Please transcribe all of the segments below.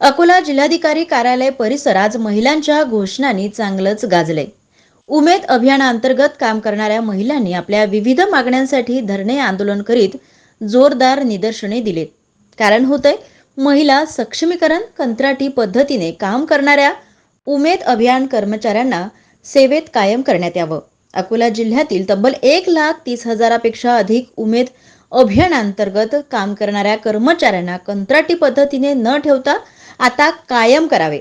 अकोला जिल्हाधिकारी कार्यालय परिसर आज महिलांच्या घोषणांनी चांगलंच गाजलंय उमेद अभियानाअंतर्गत काम करणाऱ्या महिलांनी आपल्या विविध मागण्यांसाठी धरणे आंदोलन करीत जोरदार निदर्शने दिलीत कारण होते महिला सक्षमीकरण कंत्राटी पद्धतीने काम करणाऱ्या उमेद अभियान कर्मचाऱ्यांना सेवेत कायम करण्यात यावं. अकोला जिल्ह्यातील तब्बल एक लाख तीस हजारापेक्षा अधिक उमेद अभियानांतर्गत काम करणाऱ्या कर्मचाऱ्यांना कंत्राटी पद्धतीने न ठेवता आता कायम करावे.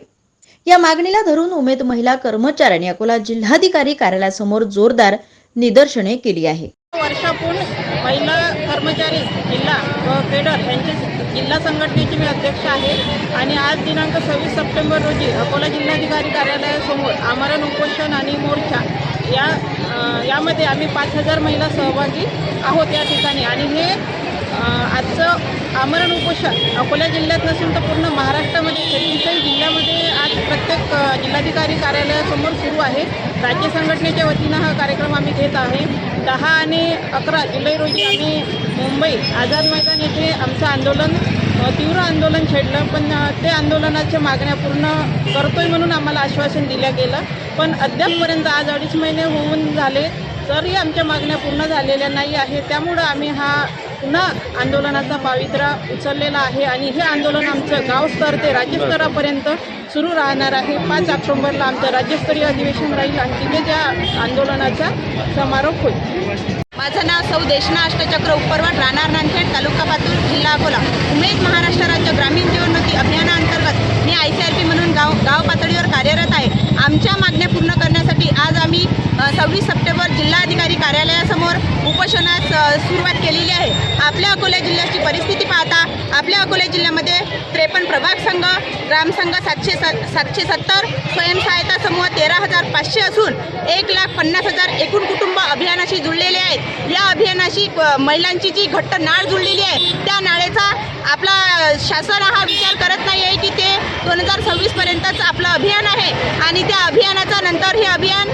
या मागणीला धरून उमेद महिला कर्मचाऱ्यांनी अकोला जिल्हाधिकारी कार्यालयासमोर जोरदार निदर्शने केली आहे. वर्षापूर्ण महिला कर्मचारी जिल्हा व फेडर यांचे जिल्हा संघटनेची मी अध्यक्ष आहे आणि आज दिनांक सव्वीस सप्टेंबर रोजी अकोला जिल्हाधिकारी कार्यालयासमोर आमरण उपोषण आणि मोर्चा या यामध्ये आम्ही पाच हजार महिला सहभागी आहोत या ठिकाणी. आणि हे आजचं आमरण उपोषण अकोला जिल्ह्यात नसून तर पूर्ण महाराष्ट्रामध्ये छत्तीसगड जिल्ह्यामध्ये आज प्रत्येक जिल्हाधिकारी कार्यालयासमोर सुरू आहे. राज्य संघटनेच्या वतीनं हा कार्यक्रम आम्ही घेत आहे. दहा आणि अकरा जुलै रोजी आम्ही मुंबई आझाद मैदान येथे आमचं आंदोलन तीव्र आंदोलन छेडलं. पण ते आंदोलनाच्या मागण्या पूर्ण करतोय म्हणून आम्हाला आश्वासन दिलं गेलं. पण अद्यापपर्यंत आज अडीच महिने होऊन झाले. तरी आमच्या मागण्या पूर्ण झालेल्या नाही आहे त्यामुळं आम्ही हा पुन्हा आंदोलनाचा पावित्रा उचललेला आहे आणि हे आंदोलन आमचं गावस्तर ते राज्यस्तरापर्यंत सुरू राहणार आहे. पाच ऑक्टोबरला आमचं राज्यस्तरीय अधिवेशन राहील. आणि तिथे त्या आंदोलनाचा समारोप होईल. माझं नाव सौ देशना अष्टचक्र उपरवाट राहणार नांदखेड तालुका पातूर जिल्हा अकोला. उमेद महाराष्ट्र राज्य ग्रामीण जीवनमुक्ती अभियानाअंतर्गत मी आय सी आर पी म्हणून गाव गाव पातळीवर कार्यरत आहे. आमच्या मागण्या पूर्ण करण्यासाठी आज आम्ही सव्वीस सप्टेंबर जिल्हाधिकारी कार्यालयासमोर उपोषणास सुरुवात केलेली आहे. आपल्या अकोला जिल्ह्याची परिस्थिती पाहता आपल्या अकोला जिल्ह्यामध्ये त्रेपन्न प्रभाग संघ ग्रामसंघ सातशे सातशे सत्तर स्वयंसहायता पाचशे असून एक लाख पन्नास हजार एकूण कुटुंब अभियानाशी जुळलेले आहेत. या अभियानाशी महिलांची जी घट्ट नाळ जुळलेली आहे त्या नाळेचा आपला शासन हा विचार करत नाही आहे की ते दोन हजार सव्वीसपर्यंतच आपलं अभियान आहे. आणि त्या अभियानाचा नंतर हे अभियान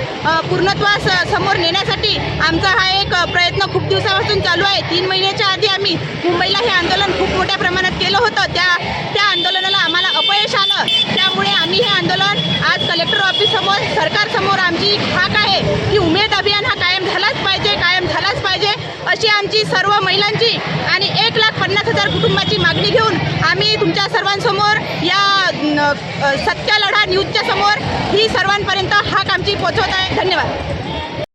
पूर्णत्वास समोर नेण्यासाठी आमचा हा एक प्रयत्न खूप दिवसापासून चालू आहे. तीन महिन्याच्या आधी आम्ही मुंबईला हे आंदोलन खूप मोठ्या प्रमाणात केलं होतं. त्या त्या आंदोलनाला आम्हाला अपयश आलं त्यामुळे आम्ही हे आंदोलन आज कलेक्टर ऑफिससमोर सरकारसमोर आमची हाक आहे की उमेद अभियान हा कायम झालाच पाहिजे कायम झालाच पाहिजे अशी आमची सर्व महिलांची आणि एक लाख पन्नास हजार कुटुंबाची मागणी घेऊन आम्ही तुमच्या सर्वांसमोर या सत्य लढा न्यूजच्या समोर ही सर्वांपर्यंत हाक आमची पोचवत आहे. धन्यवाद.